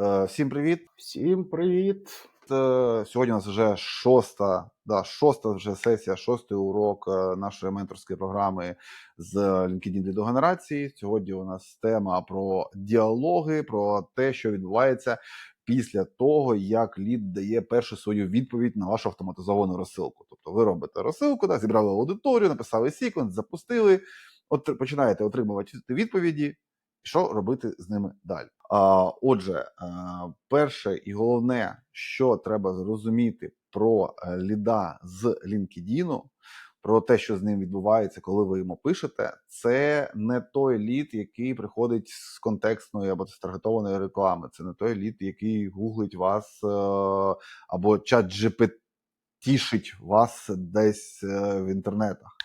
Е, Всім привіт. Всім привіт! Сьогодні у нас вже шоста, да, шоста вже сесія, шостий урок е, нашої менторської програми з LinkedIn для генерації. Сьогодні у нас тема про діалоги, про те, що відбувається після того, як лід дає першу свою відповідь на вашу автоматизовану розсилку. Тобто ви робите розсилку, да, зібрали аудиторію, написали секвенс, запустили, от починаєте отримувати відповіді. Що робити з ними далі? А, Отже, перше і головне, що треба зрозуміти про е, ліда з LinkedIn, про те, що з ним відбувається, коли ви йому пишете, це не той лід, який приходить з контекстної або з таргетованої реклами. Це не той лід, який гуглить вас е, або чат GPT тішить вас десь е, в інтернетах.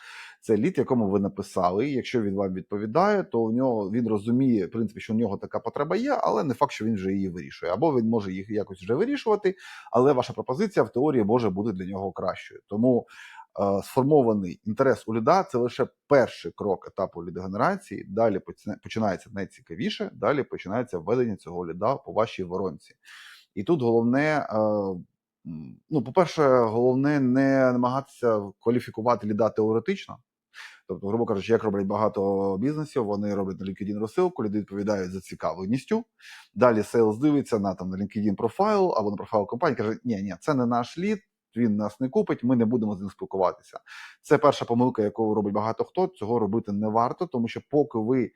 Це лід, якому ви написали. Якщо він вам відповідає, то у нього він розуміє, в принципі, що у нього така потреба є, але не факт, що він вже її вирішує. Або він може їх якось вже вирішувати, але ваша пропозиція в теорії може бути для нього кращою. Тому е, сформований інтерес у ліда це лише перший крок етапу лідогенерації. Далі починається найцікавіше. Далі починається введення цього ліда по вашій воронці. І тут головне. Е, Ну, по-перше, головне не намагатися кваліфікувати ліда теоретично. Тобто, грубо кажучи, як роблять багато бізнесів, вони роблять на LinkedIn розсилку, люди відповідають за цікавленістю. Далі сейлс дивиться на там на LinkedIn профайл або на профайл компанії, каже: ні, ні, це не наш лід, він нас не купить, ми не будемо з ним спілкуватися. Це перша помилка, яку робить багато хто. Цього робити не варто, тому що поки ви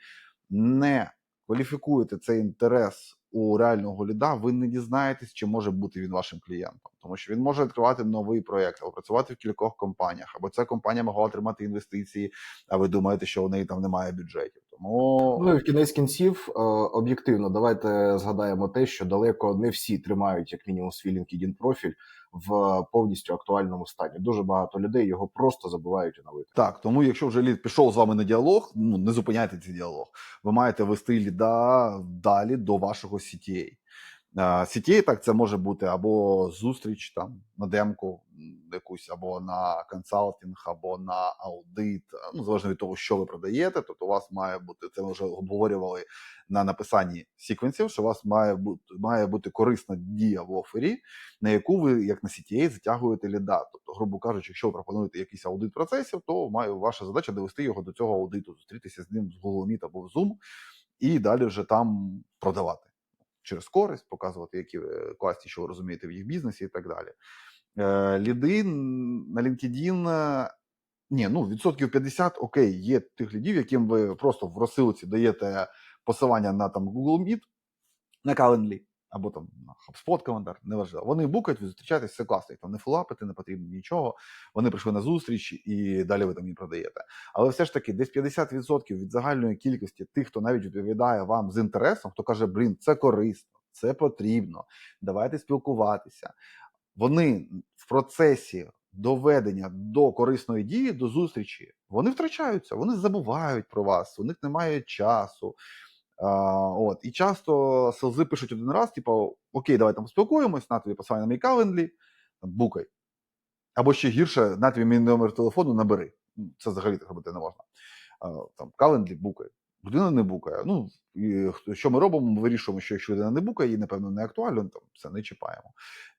не кваліфікуєте цей інтерес у реального ліда, ви не дізнаєтесь, чи може бути він вашим клієнтом, тому що він може відкривати новий проєкт або працювати в кількох компаніях, або ця компанія могла отримати інвестиції, а ви думаєте, що у неї там немає бюджетів. Тому Ну і в кінець кінців, е, об'єктивно, давайте згадаємо те, що далеко не всі тримають як мінімум свій LinkedIn профіль в повністю актуальному стані. Дуже багато людей його просто забувають оновити. Так, тому якщо вже лід пішов з вами на діалог, ну не зупиняйте цей діалог. Ви маєте вести ліда далі до вашого CTA. А, так, це може бути або зустріч там на демку якусь, або на консалтинг, або на аудит, ну залежно від того, що ви продаєте. Тобто, у вас має бути це ми вже обговорювали на написанні секвенсів, що у вас має бути має бути корисна дія в офері, на яку ви, як на CTA, затягуєте ліда. Тобто, грубо кажучи, якщо ви пропонуєте якийсь аудит процесів, то має ваша задача довести його до цього аудиту, зустрітися з ним з Google Meet або в Zoom, і далі вже там продавати через користь, показувати, які ви класні, що ви розумієте в їх бізнесі, і так далі. Е, Ліди на LinkedIn, ні, ну відсотків 50, окей, є тих лідів, яким ви просто в розсилці даєте посилання на там Google Meet, на Calendly, або там HubSpot календар, неважливо. Вони букають, ви зустрічаєтесь, все класно, їх там не фолапити, не потрібно нічого. Вони прийшли на зустріч і далі ви там їм продаєте. Але все ж таки, десь 50% від загальної кількості тих, хто навіть відповідає вам з інтересом, хто каже, блін, це корисно, це потрібно, давайте спілкуватися. Вони в процесі доведення до корисної дії, до зустрічі, вони втрачаються, вони забувають про вас, у них немає часу. А, от. І часто селзи пишуть один раз: типу, окей, давай там поспілкуємось, на тобі посилання на мій календлі, букай. Або ще гірше, на тобі мій номер телефону набери. Ну, Це взагалі так робити не можна. А, там, календлі букай. Людина не букає. Ну, і що ми робимо? Ми вирішуємо, що якщо людина не букає, їй, напевно, не актуально, там все не чіпаємо.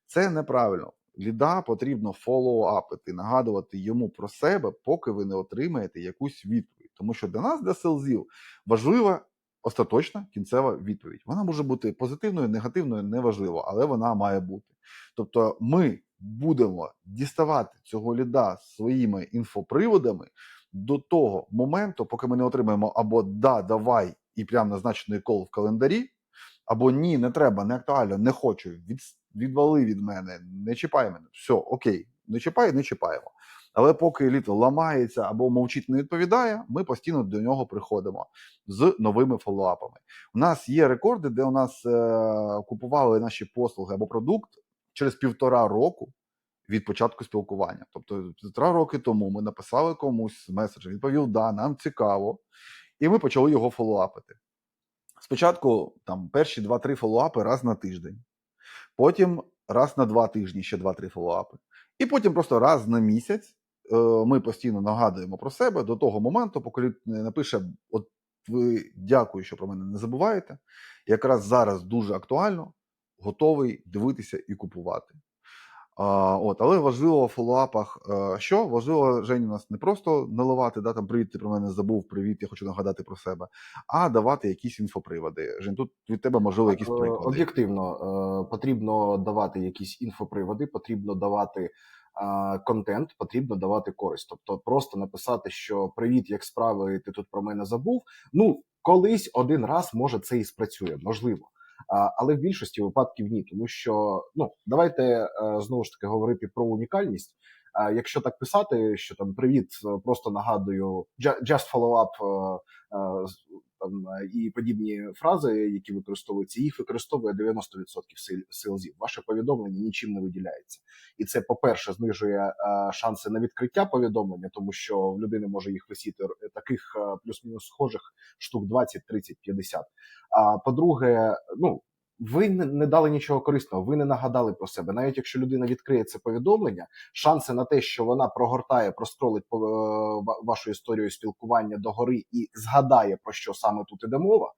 Це неправильно. Ліда потрібно фоллоуапити, нагадувати йому про себе, поки ви не отримаєте якусь відповідь. Тому що для нас, для селзів, важлива остаточна кінцева відповідь. Вона може бути позитивною, негативною, неважливо, але вона має бути. Тобто, ми будемо діставати цього ліда своїми інфоприводами до того моменту, поки ми не отримаємо або да, давай і прям назначений кол в календарі, або ні, не треба, не актуально, не хочу. Від, відвали від мене, не чіпай мене. Все, окей, не чіпай, не чіпаємо. Але поки літо ламається або мовчить, не відповідає, ми постійно до нього приходимо з новими фоллоуапами. У нас є рекорди, де у нас е, купували наші послуги або продукт через півтора року від початку спілкування. Тобто, півтора роки тому ми написали комусь меседж, відповів, да, нам цікаво, і ми почали його фоллоуапити. Спочатку там перші 2-3 фоллоуапи раз на тиждень, потім раз на два тижні ще 2-3 фоллоуапи. І потім просто раз на місяць е, ми постійно нагадуємо про себе до того моменту, поки не напише: От ви дякую, що про мене не забуваєте. Якраз зараз дуже актуально. готовий дивитися і купувати. А, от, але важливо в фоллоуапах, е, що важливо Жені, нас не просто наливати, да, там привіт, ти про мене забув, привіт, я хочу нагадати про себе, а давати якісь інфоприводи. Жень, тут від тебе можливо якісь Е, приклади. Об'єктивно е, потрібно давати якісь інфоприводи, потрібно давати контент, потрібно давати користь. Тобто, просто написати, що привіт, як справи, ти тут про мене забув. Ну, колись один раз може це і спрацює, можливо. Але в більшості випадків ні, тому що ну давайте е, знову ж таки говорити про унікальність. Якщо так писати, що там привіт, е, просто нагадую, ju- just follow up е, е, там е, і подібні фрази, які використовуються, їх використовує 90% сил- селзів. Ваше повідомлення нічим не виділяється, і це, по-перше, знижує е, шанси на відкриття повідомлення, тому що в людини може їх висіти таких е, плюс-мінус схожих штук 20, 30, 50. А по-друге, ну. Ви не дали нічого корисного, ви не нагадали про себе. Навіть якщо людина відкриє це повідомлення, шанси на те, що вона прогортає, простролить е, вашу історію спілкування догори і згадає про що саме тут іде мова,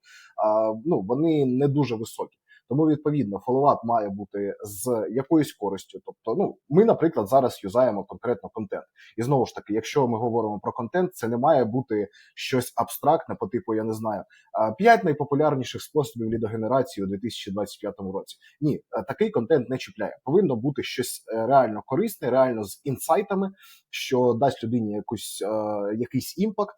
ну вони не дуже високі. Тому відповідно фоллоуап має бути з якоюсь користю. Тобто, ну ми, наприклад, зараз юзаємо конкретно контент. І знову ж таки, якщо ми говоримо про контент, це не має бути щось абстрактне, по типу, я не знаю, п'ять найпопулярніших способів лідогенерації у 2025 році. Ні, такий контент не чіпляє. Повинно бути щось е, реально корисне, реально з інсайтами, що дасть людині якусь е, якийсь імпакт.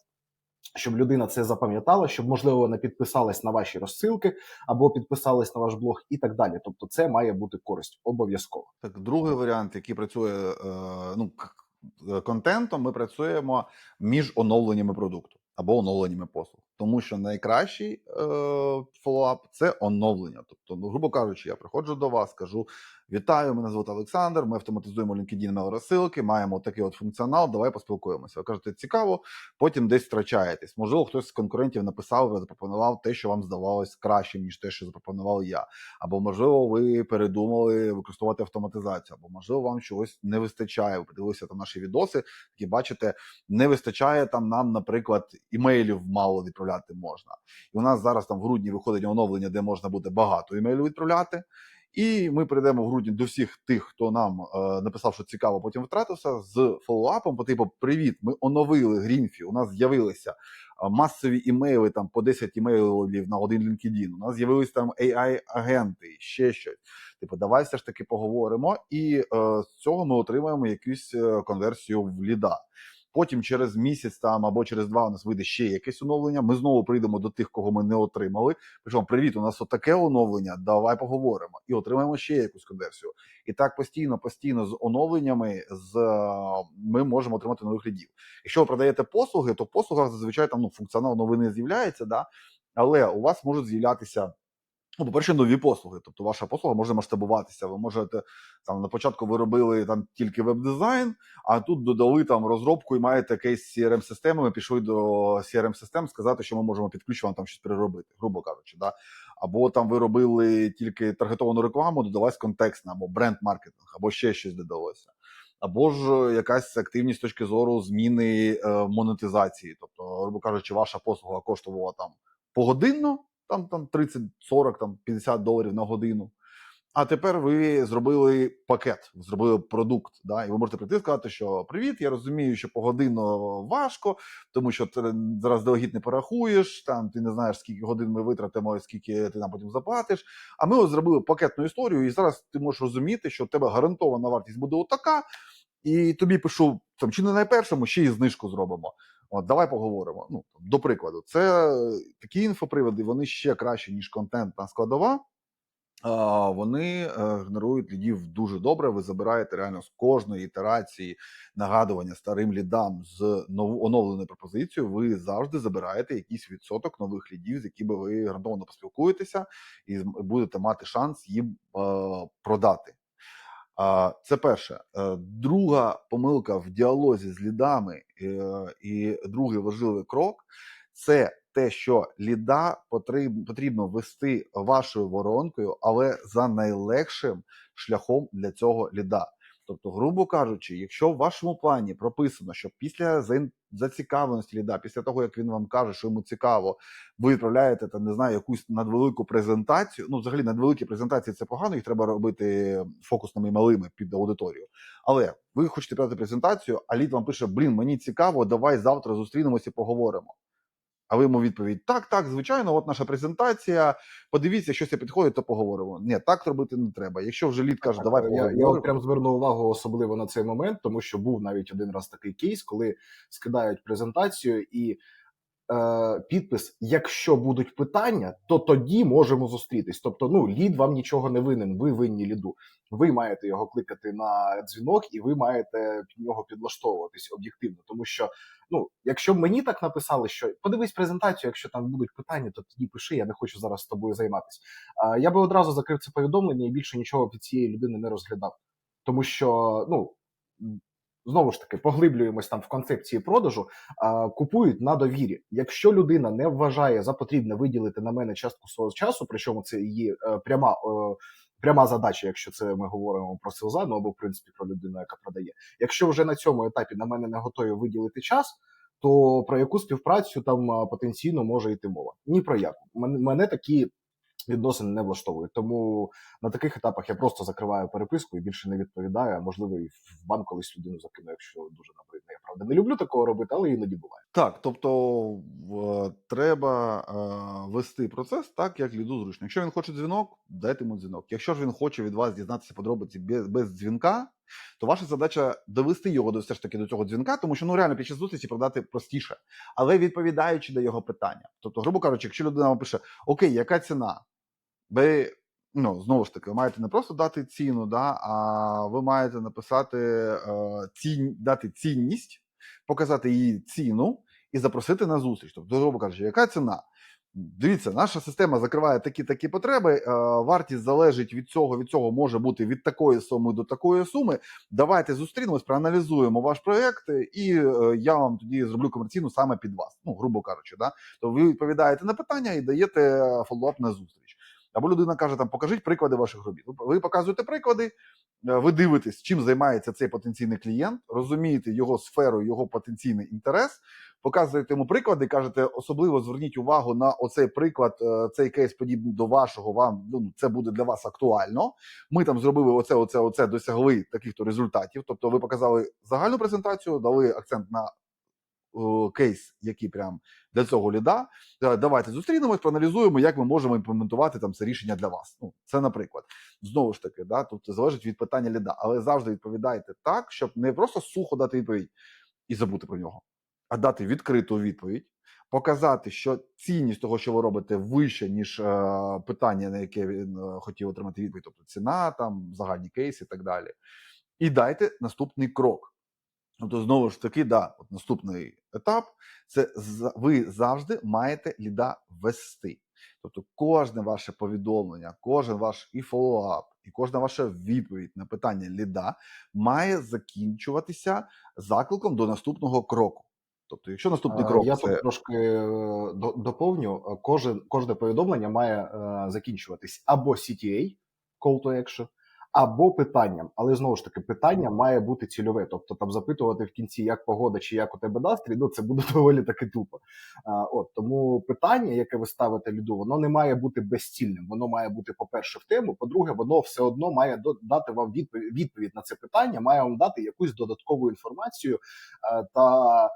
Щоб людина це запам'ятала, щоб можливо вона підписалась на ваші розсилки або підписалась на ваш блог, і так далі. Тобто, це має бути користь обов'язково. Так, другий варіант, який працює е, ну, контентом, ми працюємо між оновленнями продукту або оновленнями послуг. Тому що найкращий е, фоллоуап – це оновлення. Тобто, ну, грубо кажучи, я приходжу до вас, кажу: вітаю, мене звати Олександр. Ми автоматизуємо LinkedIn mail розсилки, маємо такий от функціонал. Давай поспілкуємося. Ви кажете, цікаво, потім десь втрачаєтесь. Можливо, хтось з конкурентів написав, запропонував те, що вам здавалось кращим, ніж те, що запропонував я або можливо ви передумали використовувати автоматизацію, або можливо вам чогось не вистачає. Ви подивилися там наші відоси, які бачите, не вистачає там нам, наприклад, імейлів мало відправляти можна. І у нас зараз там в грудні виходить оновлення, де можна буде багато імейлів відправляти. І ми прийдемо в грудні до всіх тих, хто нам е, написав, що цікаво, потім втратився з фоллоуапом по типу: Привіт, ми оновили Грінфі. У нас з'явилися е, масові імейли там по 10 імейлів на один LinkedIn. У нас з'явились там AI-агенти, ще щось. Типу, давай все ж таки поговоримо, і е, з цього ми отримаємо якусь е, конверсію в ліда. Потім через місяць там або через два у нас вийде ще якесь оновлення. Ми знову прийдемо до тих, кого ми не отримали. Причому, привіт, у нас отаке оновлення. Давай поговоримо і отримаємо ще якусь конверсію. І так постійно, постійно з оновленнями з е, ми можемо отримати нових лідів. Якщо ви продаєте послуги, то в послугах зазвичай там ну, функціонал новини з'являється, да? але у вас можуть з'являтися. Ну, по-перше, нові послуги. Тобто ваша послуга може масштабуватися. Ви можете там на початку ви робили там тільки веб-дизайн, а тут додали там розробку і маєте кейс crm системи Ми пішли до crm систем сказати, що ми можемо під ключ вам там щось переробити, грубо кажучи. Да? Або там ви робили тільки таргетовану рекламу, додалась контекстна, або бренд-маркетинг, або ще щось додалося. Або ж е, якась активність з точки зору зміни е, монетизації. Тобто, грубо кажучи, ваша послуга коштувала там погодинно, там, там 30, 40, там 50 доларів на годину. А тепер ви зробили пакет, зробили продукт. Да? І ви можете прийти і сказати, що привіт, я розумію, що погодинно важко, тому що ти зараз делегіт не порахуєш, там ти не знаєш, скільки годин ми витратимо, скільки ти нам потім заплатиш. А ми ось зробили пакетну історію, і зараз ти можеш розуміти, що в тебе гарантована вартість буде отака, і тобі пишу там чи не найпершому, ще й знижку зробимо. От давай поговоримо. Ну до прикладу, це е, такі інфоприводи, вони ще краще ніж контентна складова. Вони е, генерують лідів дуже добре. Ви забираєте реально з кожної ітерації нагадування старим лідам з нову оновленою пропозицією. Ви завжди забираєте якийсь відсоток нових лідів, з якими ви гарантовано поспілкуєтеся, і будете мати шанс їм е, продати. Це перше. Е, Друга помилка в діалозі з лідами, е, і другий важливий крок це те, що ліда потріб- потрібно вести вашою воронкою, але за найлегшим шляхом для цього ліда. Тобто, грубо кажучи, якщо в вашому плані прописано, що після зацікавленості ліда, після того як він вам каже, що йому цікаво, ви відправляєте там, не знаю, якусь надвелику презентацію. Ну, взагалі, надвеликі презентації це погано, їх треба робити фокусними і малими під аудиторію. Але ви хочете продати презентацію, а лід вам пише: Блін, мені цікаво, давай завтра зустрінемося і поговоримо. А ви йому відповідь: так, так, звичайно, от наша презентація. Подивіться, щось підходить, то поговоримо. Ні, так робити не треба. Якщо вже лід каже, давай я, поговоримо. я от прям зверну увагу особливо на цей момент, тому що був навіть один раз такий кейс, коли скидають презентацію і підпис: якщо будуть питання, то тоді можемо зустрітись. Тобто, ну лід вам нічого не винен, ви винні ліду. Ви маєте його кликати на дзвінок, і ви маєте під нього підлаштовуватись об'єктивно. Тому що, ну, якщо мені так написали, що подивись презентацію, якщо там будуть питання, то тоді пиши, я не хочу зараз з тобою займатися. Я би одразу закрив це повідомлення і більше нічого під цієї людини не розглядав. Тому що, ну знову ж таки, поглиблюємось там в концепції продажу, а, купують на довірі. Якщо людина не вважає за потрібне виділити на мене частку свого часу, причому це її е, пряма. е, Пряма задача, якщо це ми говоримо про селза, ну або в принципі про людину, яка продає. Якщо вже на цьому етапі на мене не готові виділити час, то про яку співпрацю там потенційно може йти мова? Ні про яку. Мене, такі відносини не влаштовують. Тому на таких етапах я просто закриваю переписку і більше не відповідаю. Можливо, і в банк колись людину закину, якщо дуже набридне. Я правда не люблю такого робити, але іноді буває. Так, тобто треба вести процес так, як ліду зручно. Якщо він хоче дзвінок, дайте йому дзвінок. Якщо ж він хоче від вас дізнатися подробиці без, без дзвінка, то ваша задача довести його до все ж таки до цього дзвінка, тому що ну реально під час зустрічі продати простіше, але відповідаючи на його питання. Тобто, грубо кажучи, якщо людина вам пише: Окей, яка ціна? Ви ну знову ж таки ви маєте не просто дати ціну, да, а ви маєте написати е, цінь, дати цінність, показати її ціну і запросити на зустріч. Тобто, грубо кажучи, яка ціна? Дивіться, наша система закриває такі такі потреби. Е, вартість залежить від цього. Від цього може бути від такої суми до такої суми. Давайте зустрінемось, проаналізуємо ваш проект, і е, я вам тоді зроблю комерційну саме під вас. Ну, грубо кажучи, да? то ви відповідаєте на питання і даєте фоллоуап на зустріч. Або людина каже: там покажіть приклади ваших робіт. Ви- показуєте приклади, е, ви дивитесь, чим займається цей потенційний клієнт, розумієте його сферу, його потенційний інтерес, показуєте йому приклади, кажете, особливо зверніть увагу на оцей приклад, е, цей кейс подібний до вашого. Вам ну це буде для вас актуально. Ми там зробили оце, оце, оце, досягли таких-то результатів. Тобто, ви показали загальну презентацію, дали акцент на кейс, який прям для цього ліда. Е, Давайте зустрінемось, проаналізуємо, як ми можемо імплементувати там це рішення для вас. Ну, це, наприклад, знову ж таки, да, тобто залежить від питання ліда, але завжди відповідайте так, щоб не просто сухо дати відповідь і забути про нього, а дати відкриту відповідь, показати, що цінність того, що ви робите, вища, ніж е, питання, на яке він е, хотів отримати відповідь, тобто ціна, там загальні кейси і так далі. І дайте наступний крок. Тобто, знову ж таки, да, от наступний етап це ви завжди маєте ліда вести. Тобто, кожне ваше повідомлення, кожен ваш і фоллоуап, і кожна ваша відповідь на питання ліда має закінчуватися закликом до наступного кроку. Тобто, якщо наступний Е, крок Я це тут трошки е, доповню. Кожен, кожне повідомлення має е, закінчуватись або CTA, call to action, або питанням. Але знову ж таки, питання має бути цільове. Тобто там запитувати в кінці, як погода чи як у тебе настрій, ну це буде доволі таки тупо. А, от тому питання, яке ви ставите люду, воно не має бути безцільним. Воно має бути, по-перше, в тему. По-друге, воно все одно має дати вам відповідь, відповідь на це питання, має вам дати якусь додаткову інформацію е, та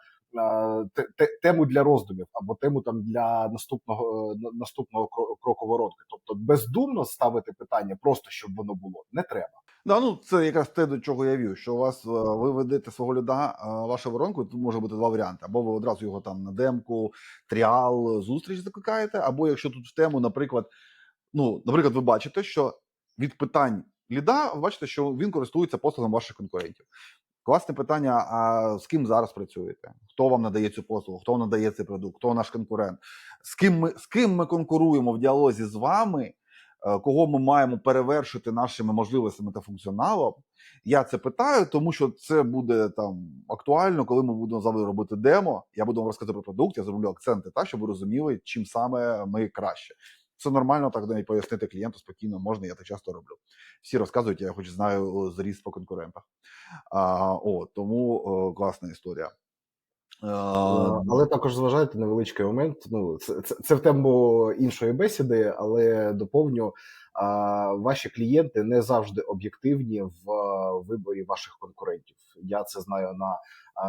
тему для роздумів або тему там для наступного е, наступного кроку воротки. Тобто бездумно ставити питання, просто щоб воно було, не треба. Да, ну це якраз те, до чого я вів, що у вас е, ви ведете свого е, вашу воронку. Тут може бути два варіанти: або ви одразу його там на демку, тріал, зустріч закликаєте, або якщо тут в тему, наприклад, ну, наприклад, ви бачите, що від питань ліда бачите, що він користується послугами ваших конкурентів. Класне питання: а з ким зараз працюєте? Хто вам надає цю послугу? Хто надає цей продукт? Хто наш конкурент? З ким ми з ким ми конкуруємо в діалозі з вами? е, Кого ми маємо перевершити нашими можливостями та функціоналом? Я це питаю, тому що це буде там актуально, коли ми будемо з вами робити демо. Я буду вам розказати про продукт, я зроблю акценти так, щоб ви розуміли, чим саме ми краще. Це нормально так навіть пояснити клієнту спокійно можна, я так часто роблю. Всі розказують, я хоч знаю зріст по конкурентах. А, о, тому о, класна історія. Е, Але також зважайте невеличкий момент. Ну, це, це, це в тему іншої бесіди, але доповню. А, ваші клієнти не завжди об'єктивні в а, виборі ваших конкурентів. Я це знаю на,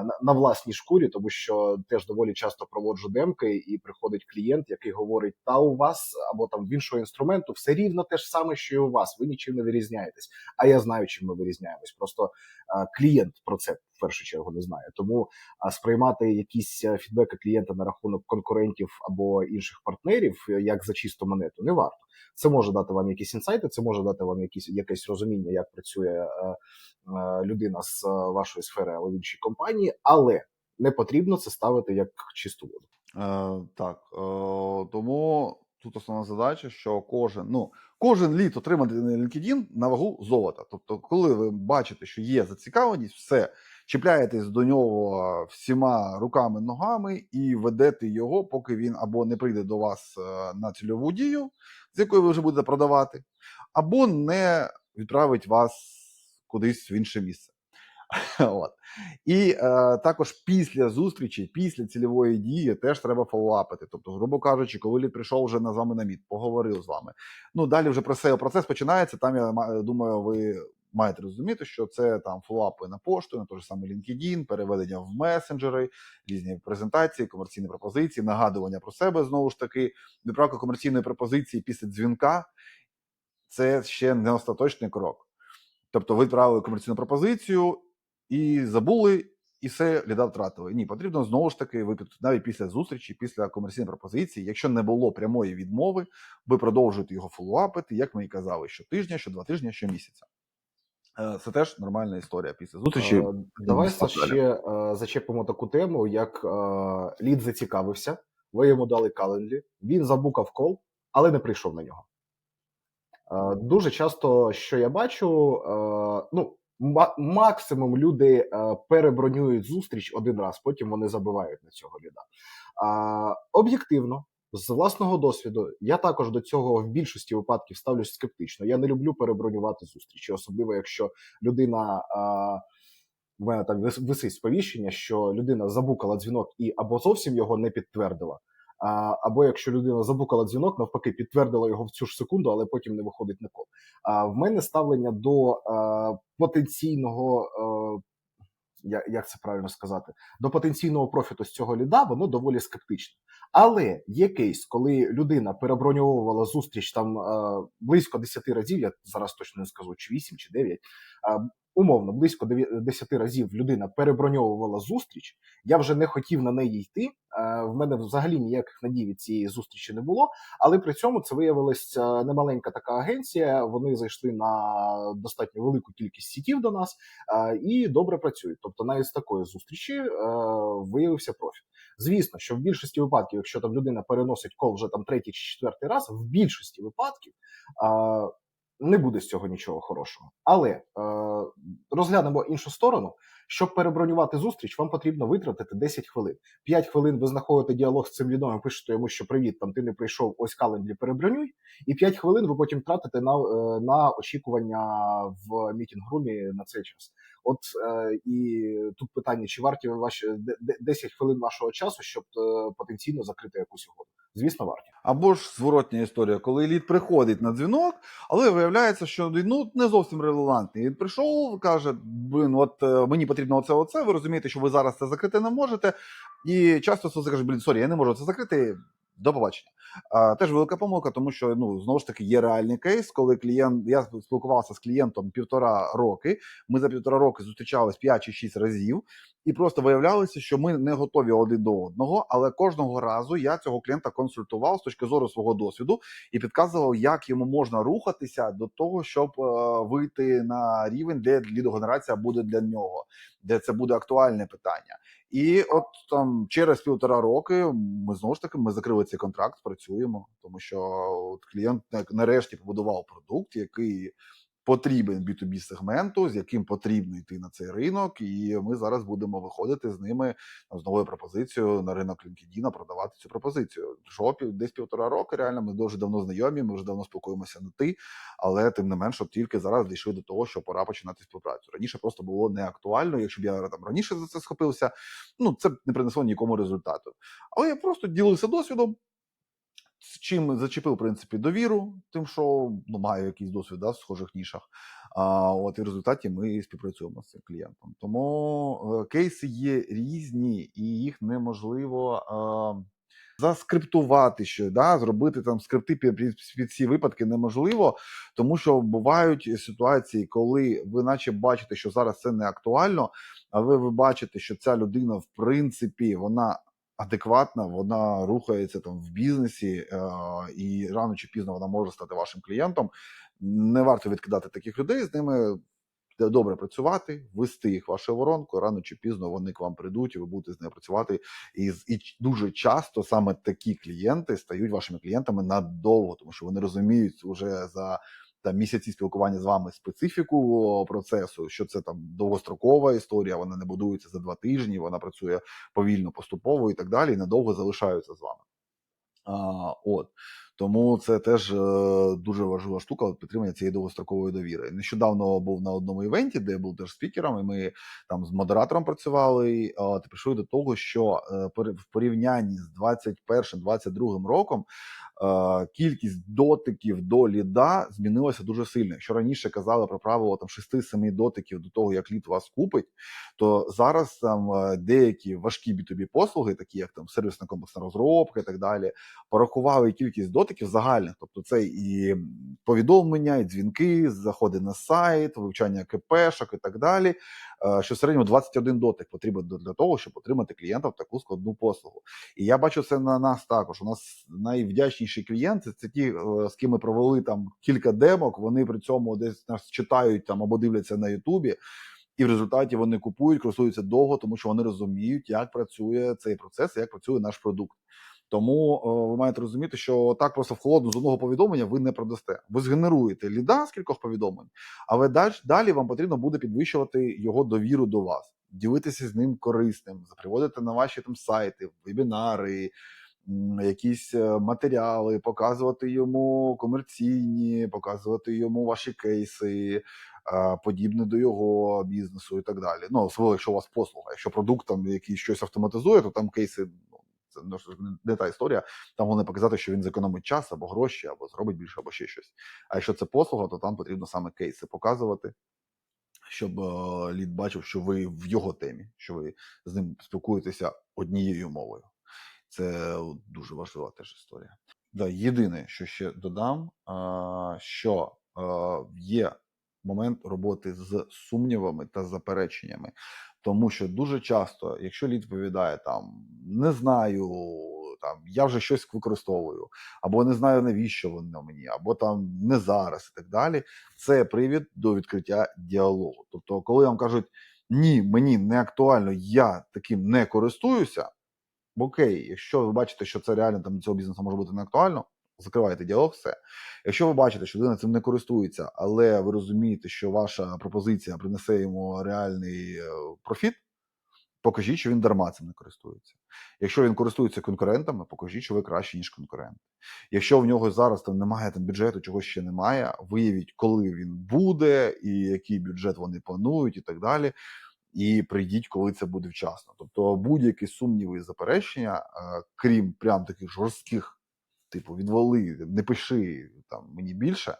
на, на власній шкурі, тому що теж доволі часто проводжу демки, і приходить клієнт, який говорить: та у вас або там в іншого інструменту все рівно те ж саме, що і у вас. Ви нічим не вирізняєтесь. А я знаю, чим ми вирізняємось. Просто клієнт про це в першу чергу не знає. Тому сприймати якісь е, фідбеки клієнта на рахунок конкурентів або інших партнерів е, як за чисту монету не варто. Це може дати вам якісь інсайти, це може дати вам якісь якесь розуміння, як працює е, людина з вашої сфери або в іншій компанії, але не потрібно це ставити як чисту воду. Е, так, е, тому тут основна задача, що кожен, ну, кожен лід отриманий на LinkedIn на вагу золота. Тобто, коли ви бачите, що є зацікавленість, все, чіпляєтесь до нього всіма руками, ногами і ведете його, поки він або не прийде до вас е, на цільову дію, з якою ви вже будете продавати, або не відправить вас кудись в інше місце. От. І е, також після зустрічі, після цільової дії, теж треба фоллоуапити. Тобто, грубо кажучи, коли лід прийшов вже на вами на міт, поговорив з вами. Ну далі вже про SEO процес починається. Там я думаю, ви маєте розуміти, що це там фоллоуапи на пошту, на той же самий LinkedIn, переведення в месенджери, різні презентації, комерційні пропозиції, нагадування про себе знову ж таки, відправка комерційної пропозиції після дзвінка. Це ще не остаточний крок. Тобто, ви відправили комерційну пропозицію і забули, і все ліда втратили. Ні, потрібно знову ж таки, ви навіть після зустрічі, після комерційної пропозиції, якщо не було прямої відмови, ви продовжуєте його фоллоуапити, як ми і казали, щотижня, що два тижні, щомісяця. Е, Це теж нормальна історія після зустрічі. Е, Давай Саш, далі. ще е, зачепимо таку тему, як лід зацікавився, ви йому дали календлі, він забукав кол, але не прийшов на нього. Дуже часто, що я бачу, ну, максимум люди е, перебронюють зустріч один раз, потім вони забивають на цього ліда. Об'єктивно, з власного досвіду, я також до цього в більшості випадків ставлюсь скептично. Я не люблю перебронювати зустрічі, особливо якщо людина. В мене там вис- висить сповіщення, що людина забукала дзвінок і або зовсім його не підтвердила, або якщо людина забукала дзвінок, навпаки, підтвердила його в цю ж секунду, але потім не виходить на кол. А в мене ставлення до потенційного. Як це правильно сказати, до потенційного профіту з цього ліда, воно доволі скептичне. Але є кейс, коли людина переброньовувала зустріч там близько 10 разів, я зараз точно не скажу, чи 8, чи 9, е, умовно, близько 10 разів людина переброньовувала зустріч. Я вже не хотів на неї йти. Е, в мене взагалі ніяких надій від цієї зустрічі не було. Але при цьому це виявилася немаленька така агенція. Вони зайшли на достатньо велику кількість сітів до нас е, і добре працюють. Тобто, навіть з такої зустрічі е, виявився профіт. Звісно, що в більшості випадків, якщо там людина переносить кол вже там третій чи четвертий раз, в більшості випадків. Не буде з цього нічого хорошого. Але е, розглянемо іншу сторону. Щоб перебронювати зустріч, вам потрібно витратити 10 хвилин. 5 хвилин ви знаходите діалог з цим лідом і пишете йому, що привіт, там ти не прийшов, ось календлі перебронюй. І 5 хвилин ви потім тратите на, е, на очікування в мітінг-румі на цей час. От е, і тут питання: чи варті ваші де- де- 10 хвилин вашого часу, щоб е, потенційно закрити якусь угоду? Звісно, варті. Або ж зворотня історія, коли лід приходить на дзвінок, але виявляється, що ну, не зовсім релевантний. Він прийшов, каже: блин, от мені потрібно оце, оце. Ви розумієте, що ви зараз це закрити не можете. І часто це каже, блін, сорі, я не можу це закрити. До побачення. Теж велика помилка, тому що ну знову ж таки є реальний кейс, коли клієнт я спілкувався з клієнтом півтора роки. Ми за півтора роки зустрічались 5 чи 6 разів, і просто виявлялося, що ми не готові один до одного. Але кожного разу я цього клієнта консультував з точки зору свого досвіду і підказував, як йому можна рухатися до того, щоб е, вийти на рівень, де лідогенерація буде для нього, де це буде актуальне питання. І от там через півтора роки ми знову ж таки ми закрили цей контракт, працюємо, тому що от клієнт нарешті побудував продукт, який потрібен B2B сегменту, з яким потрібно йти на цей ринок, і ми зараз будемо виходити з ними з новою пропозицією на ринок LinkedIn, продавати цю пропозицію. Що пів- десь півтора року. Реально, ми дуже давно знайомі. Ми вже давно спілкуємося на ти, але тим не менш, тільки зараз дійшли до того, що пора починати співпрацю. Раніше просто було не актуально. Якщо б я там раніше за це схопився, ну це не принесло нікому результату. Але я просто ділився досвідом. З чим зачепив, в принципі, довіру, тим, що ну, маю якийсь досвід да, в схожих нішах. А, от і в результаті ми співпрацюємо з цим клієнтом. Тому е, кейси є різні, і їх неможливо е, заскриптувати ще, да, зробити там скрипти під, під, під ці випадки неможливо, тому що бувають ситуації, коли ви, наче бачите, що зараз це не актуально, але ви бачите, що ця людина, в принципі, вона адекватна, вона рухається там в бізнесі, е, і рано чи пізно вона може стати вашим клієнтом. Не варто відкидати таких людей, з ними добре працювати, вести їх вашу воронку. Рано чи пізно вони к вам прийдуть, і ви будете з ними працювати. І, і дуже часто саме такі клієнти стають вашими клієнтами надовго, тому що вони розуміють уже за там місяці спілкування з вами специфіку процесу, що це там довгострокова історія, вона не будується за два тижні, вона працює повільно, поступово і так далі, і надовго залишаються з вами. А, от. Тому це теж е, дуже важлива штука от підтримання цієї довгострокової довіри. Нещодавно був на одному івенті, де я був теж спікером, і ми там з модератором працювали. Та прийшли до того, що е, в порівнянні з 21-22 роком кількість дотиків до ліда змінилася дуже сильно. Якщо раніше казали про правило там 6-7 дотиків до того, як лід вас купить, то зараз там е, деякі важкі B2B послуги, такі як там сервісна комплексна розробка і так далі, порахували кількість дотиків загальних, тобто це і повідомлення, і дзвінки, заходи на сайт, вивчання КПшок і так далі. Е, Що в середньому 21 дотик потрібен для того, щоб отримати клієнта в таку складну послугу. І я бачу це на нас також. У нас найвдячніші клієнти це ті, е, з ким ми провели там кілька демок. Вони при цьому десь нас читають там або дивляться на Ютубі. І в результаті вони купують, користуються довго, тому що вони розуміють, як працює цей процес, як працює наш продукт. Тому е, ви маєте розуміти, що так просто в холодну з одного повідомлення ви не продасте. Ви згенеруєте ліда з кількох повідомлень, але далі, далі вам потрібно буде підвищувати його довіру до вас, ділитися з ним корисним, приводити на ваші там сайти, вебінари, якісь е, матеріали, показувати йому комерційні, показувати йому ваші кейси, е, подібне до його бізнесу і так далі. Ну, особливо, якщо у вас послуга. Якщо продукт там якийсь щось автоматизує, то там кейси це ну, не- та історія. Там головне показати, що він зекономить час або гроші, або зробить більше, або ще щось. А якщо це послуга, то там потрібно саме кейси показувати. Щоб е, лід бачив, що ви в його темі, що ви з ним спілкуєтеся однією мовою. Це дуже важлива теж історія. Да, єдине, що ще додам, що є момент роботи з сумнівами та запереченнями, тому що дуже часто, якщо лід відповідає там не знаю, там я вже щось використовую, або не знаю навіщо воно мені, або там не зараз, і так далі. Це привід до відкриття діалогу. Тобто, коли вам кажуть ні, мені не актуально, я таким не користуюся. Окей, якщо ви бачите, що це реально там для цього бізнесу може бути не актуально, закривайте діалог, все. Якщо ви бачите, що людина цим не користується, але ви розумієте, що ваша пропозиція принесе йому реальний е, профіт, покажіть, що він дарма цим не користується. Якщо він користується конкурентами, покажіть, що ви краще, ніж конкурент. Якщо в нього зараз там немає там бюджету, чогось ще немає, виявіть, коли він буде, і який бюджет вони планують, і так далі і прийдіть, коли це буде вчасно. Тобто будь-які сумніви і заперечення, е, крім прям таких жорстких, типу відвали, не пиши там мені більше.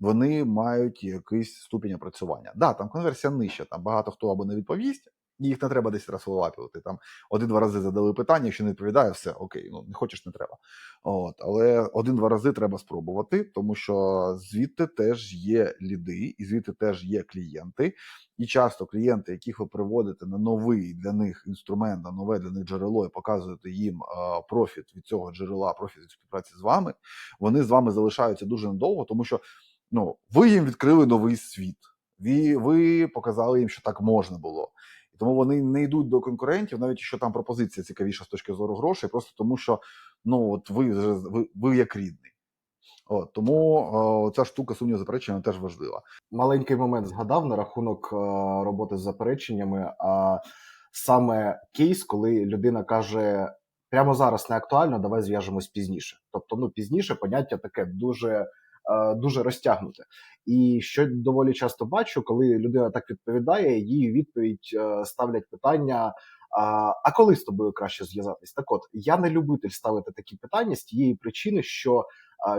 Вони мають якийсь ступінь опрацювання. Да, там конверсія нижча, там багато хто або не відповість, їх не треба десь раз вилапувати. Там один-два рази задали питання, якщо не відповідає, все окей, ну не хочеш, не треба. От, але один-два рази треба спробувати, тому що звідти теж є ліди, і звідти теж є клієнти. І часто клієнти, яких ви приводите на новий для них інструмент, на нове для них джерело, і показуєте їм е, профіт від цього джерела, профіт від співпраці з вами, вони з вами залишаються дуже надовго, тому що ну, ви їм відкрили новий світ. Ви, ви показали їм, що так можна було. Тому вони не йдуть до конкурентів, навіть якщо там пропозиція цікавіша з точки зору грошей, просто тому що ну от ви ви, ви як рідний. От, тому е, ця штука сумнів заперечення теж важлива. маленький момент згадав на рахунок е, роботи з запереченнями. А саме кейс, коли людина каже: прямо зараз не актуально, давай зв'яжемось пізніше. Тобто, ну пізніше поняття таке дуже. Е, Дуже розтягнуте, і що доволі часто бачу, коли людина так відповідає, їй відповідь е, ставлять питання: а, а коли з тобою краще зв'язатись? Так от я не любитель ставити такі питання з тієї причини, що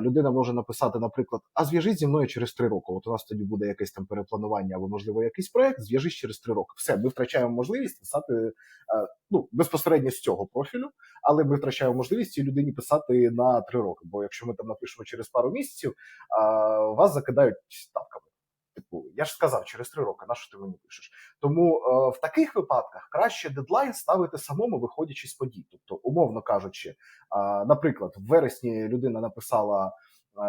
людина може написати, наприклад, а зв'яжись зі мною через три роки. От у нас тоді буде якесь там перепланування або можливо якийсь проект. Зв'яжись через три роки. Все, ми втрачаємо можливість писати ну безпосередньо з цього профілю, але ми втрачаємо можливість цій людині писати на три роки. Бо якщо ми там напишемо через пару місяців, вас закидають ставками. Типу, я ж сказав, через три роки, на що ти мені пишеш? Тому е, в таких випадках краще дедлайн ставити самому, виходячи з подій. Тобто, умовно кажучи, е, наприклад, в вересні людина написала,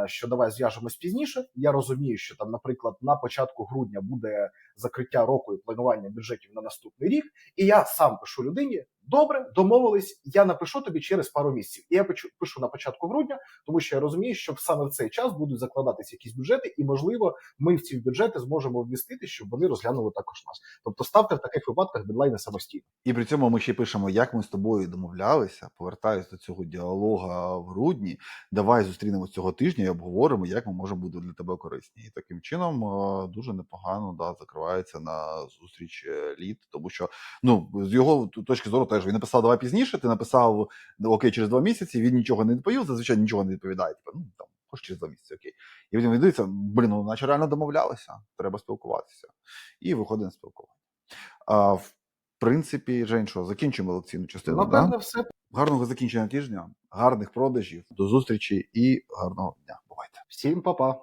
е, що давай зв'яжемось пізніше. Я розумію, що там, наприклад, на початку грудня буде закриття року і планування бюджетів на наступний рік, і я сам пишу людині: добре, домовились, я напишу тобі через пару місяців. І я пишу, на початку грудня, тому що я розумію, що саме в цей час будуть закладатися якісь бюджети, і можливо, ми в ці бюджети зможемо вмістити, щоб вони розглянули також нас. Тобто ставте в таких випадках дедлайни самостійно. І при цьому ми ще пишемо, як ми з тобою домовлялися. Повертаюсь до цього діалога в грудні. Давай зустрінемось цього тижня і обговоримо, як ми можемо бути для тебе корисні. І таким чином е, дуже непогано да, закривається на зустріч е, лід, тому що ну з його точки зору теж він написав давай пізніше. Ти написав «Ну, окей через два місяці. Він нічого не відповів. Зазвичай нічого не відповідає. Типу, ну там хоч через два місяці, окей. І він дивиться, блін, ну наче реально домовлялися. Треба спілкуватися. І виходить на спілкування. А, в принципі, Жень, що, закінчимо лекційну частину. Напевне, Да? все Гарного закінчення тижня, гарних продажів, до зустрічі і гарного дня. Бувайте. всім па-па.